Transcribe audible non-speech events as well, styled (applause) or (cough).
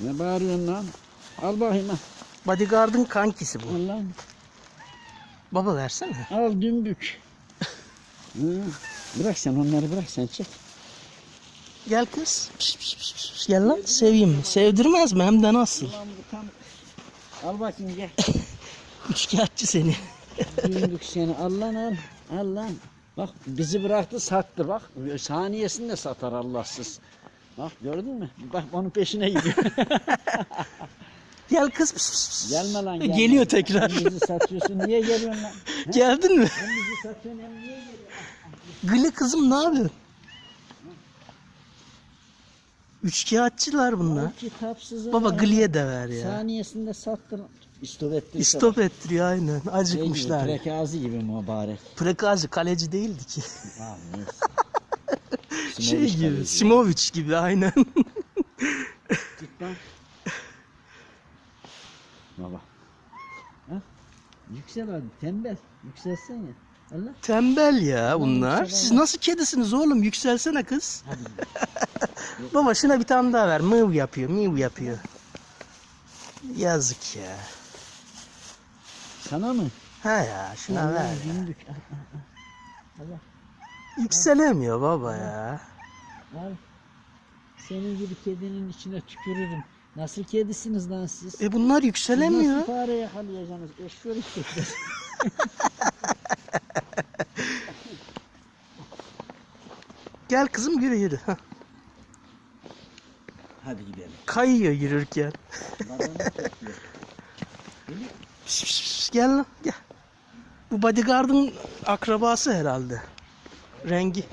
Ne bağırıyorsun lan? Al bakayım ha. Bodyguard'ın kankisi bu. Al lan. Baba versene. Al dümbük. (laughs) Hı. Bırak sen onları bırak sen çek. Gel kız. Piş, piş, piş, piş. Gel lan seveyim mi? Sevdirmez mi? Hem de nasıl? Ulan bu tam... Al bakayım gel. (laughs) Üçkağıtçı seni. dümbük seni. Al lan al. Al lan. Bak bizi bıraktı sattı bak. Saniyesinde satar Allahsız. Bak gördün mü? Bak onun peşine gidiyor. (laughs) Gel kız. Piş, piş. gelme lan gelme. Geliyor tekrar. Hem bizi satıyorsun. Niye geliyorsun lan? (laughs) Geldin mi? Hem bizi satıyorsun hem niye geliyorsun? Gılı kızım ne yapıyorsun? Üçkağıtçılar bunlar. O kitapsızı. Baba gılıya de ver ya. Saniyesinde sattın. İstop ettin. İstop ettiriyor aynen. Şey Acıkmışlar. gibi, prekazi gibi mübarek. Prekazi kaleci değildi ki. Ha, (laughs) neyse. Şey Simovic gibi. kaleci. Simovic gibi aynen. Git lan. Baba. Ha? Yüksel hadi tembel. Yükselsen ya. Allah. Tembel ya bunlar. Siz nasıl kedisiniz oğlum? Yükselsene kız. Hadi. (laughs) Baba şuna bir tane daha ver. Mıv yapıyor, mıv yapıyor. Yazık ya. Sana mı? Ha ya şuna Allah, ver. ya. Gündük. Yükselemiyor baba ya. Al. Senin gibi kedinin içine tükürürüm. Nasıl kedisiniz lan siz? E bunlar yükselemiyor. Nasıl fare yakalayacaksınız? Eşşoğlu (laughs) kediler. Gel kızım yürü yürü. Hah. Hadi gidelim. Kayıyor yürürken. Pis, (laughs) pis. Gel lan gel. Bu bodyguard'ın akrabası herhalde. Rengi.